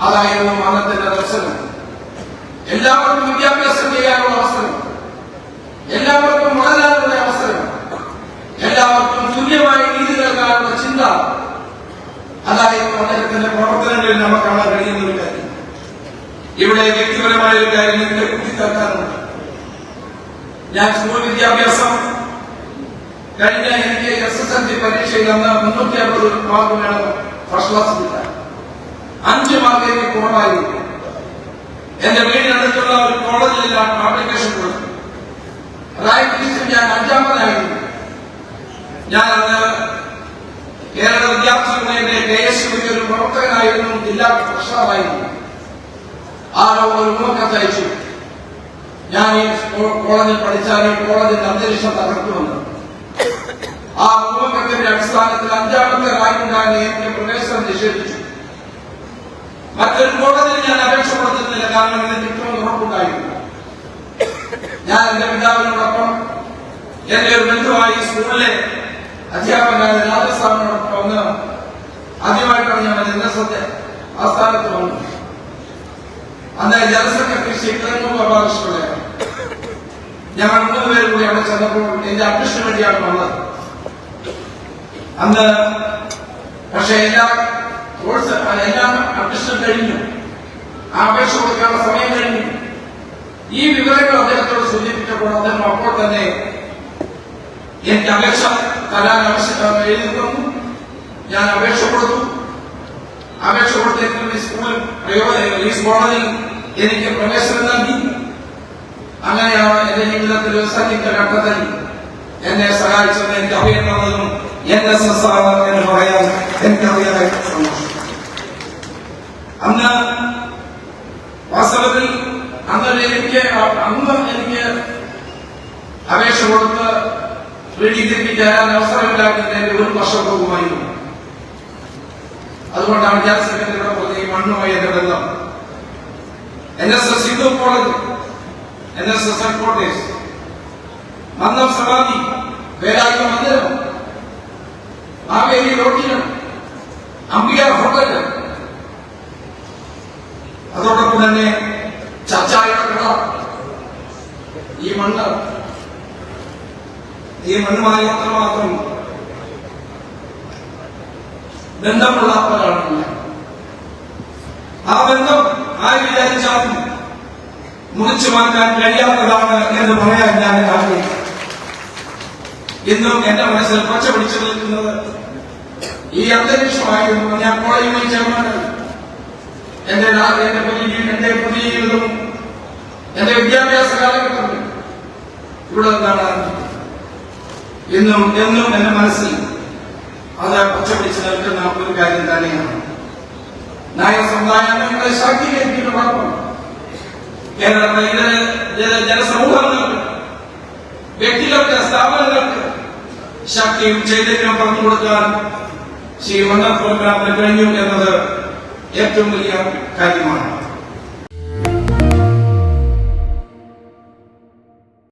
അതായിരുന്നു അന്നത്തെ ദർശനം. എല്ലാവർക്കും വിദ്യാഭ്യാസം ചെയ്യാനുള്ള അവസരം. എല്ലാവർക്കും വളരാനുള്ള അവസരം. എല്ലാവർക്കും തുല്യമായ നീതി നൽകാനുള്ള ചിന്ത. അതായിരുന്നു അദ്ദേഹത്തിന്റെ പ്രവർത്തനങ്ങളിൽ നമുക്ക് കാണാൻ കഴിയുന്ന ഒരു കാര്യം. ഇവിടെ വ്യക്തിപരമായ ഒരു കാര്യം ഇവിടെ കുത്തിത്തർക്കാനുണ്ട് ഞാൻ സ്കൂൾ വിദ്യാഭ്യാസം കഴിഞ്ഞ എനിക്ക് എസ് എസ് എൽ സി പരീക്ഷയിൽ അന്ന് മുന്നൂറ്റി അറുപത് മാർക്ക് വേണം ഫസ്റ്റ് ക്ലാസ് കിട്ടാൻ അഞ്ച് മാർക്ക് എനിക്ക് കുറവായിരുന്നു എന്റെ വീടിനടുത്തുള്ള ഒരു കോളേജിലാണ് ആപ്ലിക്കേഷൻ കൊടുത്തു. അതായത് ഞാൻ അഞ്ചാമതായിരുന്നു. ഞാൻ അത് കേരള വിദ്യാർത്ഥി യൂണിയന്റെ കെ എസ് ഒരു പ്രവർത്തകനായിരുന്നു ജില്ലാ പ്രശ്നമായിരുന്നു ആരോ ഒരു ഉമ്മക്കത്ത് അയച്ചു. ഞാൻ ഈ കോളേജിൽ പഠിച്ചാൽ ഈ കോളേജിന്റെ അന്തരീക്ഷം തകർത്തുവന്നു ആ ഉമ്മക്കത്തിന്റെ അടിസ്ഥാനത്തിൽ അഞ്ചാമത്തെ നിഷേധിച്ചു മറ്റൊരു കോടതിയിൽ ഞാൻ അപേക്ഷ കൊടുത്തിട്ടില്ല കാരണം ഇതിന് കിട്ടുമെന്ന് ഉറപ്പുണ്ടായിരുന്നു ഞാൻ എന്റെ പിതാവിനോടൊപ്പം എന്റെ ഒരു ബന്ധുവായി സ്കൂളിലെ അധ്യാപകനായ രാജസ്ഥാനോടൊപ്പം വന്ന് ആദ്യമായിട്ടാണ് ഞാൻ എൻ എസ് എസ് ആസ്ഥാനത്ത് വന്നത്. അന്ന് ജനറൽ സെക്രട്ടറി ശ്രീ കിരൺ ഞാൻ ഞങ്ങൾ മൂന്ന് പേര് കൂടി അവിടെ ചെന്നപ്പോൾ എന്റെ അഡ്മിഷന് വേണ്ടിയാണ് വന്നത്. അന്ന് പക്ഷേ എല്ലാ കോഴ്സ് എല്ലാം അഡ്മിഷൻ കഴിഞ്ഞു. ആ അപേക്ഷ കൊടുക്കാനുള്ള സമയം കഴിഞ്ഞു. ഈ വിവരങ്ങൾ അദ്ദേഹത്തോട് സൂചിപ്പിച്ചപ്പോൾ അദ്ദേഹം അപ്പോൾ തന്നെ എനിക്ക് അപേക്ഷ തരാൻ ആവശ്യം എഴുതി തന്നു ഞാൻ അപേക്ഷ കൊടുത്തു. അപേക്ഷ കൊടുത്തെങ്കിലും സ്കൂളിൽ പ്രയോ- ഈ കോളേജിൽ എനിക്ക് പ്രവേശനം നൽകി. അങ്ങനെയാണ് എന്റെ ജീവിതത്തിൽ സന്നിഗ്ധ ഘട്ടത്തിൽ എന്നെ സഹായിച്ചത്. എനിക്ക് അറിയുന്നതും എൻ എസ് എസ് ആണ് എന്ന് പറയാൻ എനിക്കറിയാം അന്ന് വാസ്തവത്തിൽ അന്ന് എനിക്ക് അന്ന് എനിക്ക് അപേക്ഷ കൊടുത്ത് വീട്ടിൽ ചേരാൻ അവസരമില്ലാത്തതിന് എന്റെ ഒരു വർഷം പോകുമായിരുന്നു. അതുകൊണ്ടാണ് ഞാൻ സെക്രട്ടറിയുടെ ഈ മണ്ണുമായി എന്റെ ബന്ധം. N S S Hindu college N S S headquarters മന്ദം സമാധി വേലായുധ മന്ദിരം മാവേലി റോട്ടിലും അംബിക ഹോട്ടൽ അതോടൊപ്പം തന്നെ ചർച്ചായുടെ കട ഈ മണ്ണ് ഈ മണ്ണുമായി അത്രമാത്രം ബന്ധമുള്ളവരാണ്. ആ ബന്ധം ആര് വിചാരിച്ചാലും മുറിച്ചു മാറ്റാൻ കഴിയാത്തതാണ് എന്ന് പറയാൻ ഞാൻ ആഗ്രഹിക്കുന്നു. ഇന്നും എന്റെ മനസ്സിൽ പച്ച പിടിച്ചു നിൽക്കുന്നത് ഈ അന്തരീക്ഷമായിരുന്നു. ഞാൻ കോളേജിൽ ചേർന്നാണ് എന്റെ എന്റെ പുതിയ എന്റെ പുതിയ ജീവിതവും എന്റെ വിദ്യാഭ്യാസ കാലഘട്ടം ഇവിടെ എന്താണ് എന്നും എന്നും എന്റെ മനസ്സിൽ അത് പച്ചപിടിച്ച് നിൽക്കുന്ന ഒരു കാര്യം തന്നെയാണ്. നായ സമുദായങ്ങളെ ശാക്തീകരിക്കുന്നതോടൊപ്പം കേരളത്തിലെ ഇതര ജന- ജനസമൂഹങ്ങൾക്ക് വ്യക്തികൾക്ക് സ്ഥാപനങ്ങൾക്ക് ശക്തിയും ചൈതന്യവും പറഞ്ഞു കൊടുക്കാൻ ശ്രീ മണ്ണ പ്രോഗ്രാമിന് കഴിഞ്ഞു എന്നത് ഏറ്റവും വലിയ കാര്യമാണ്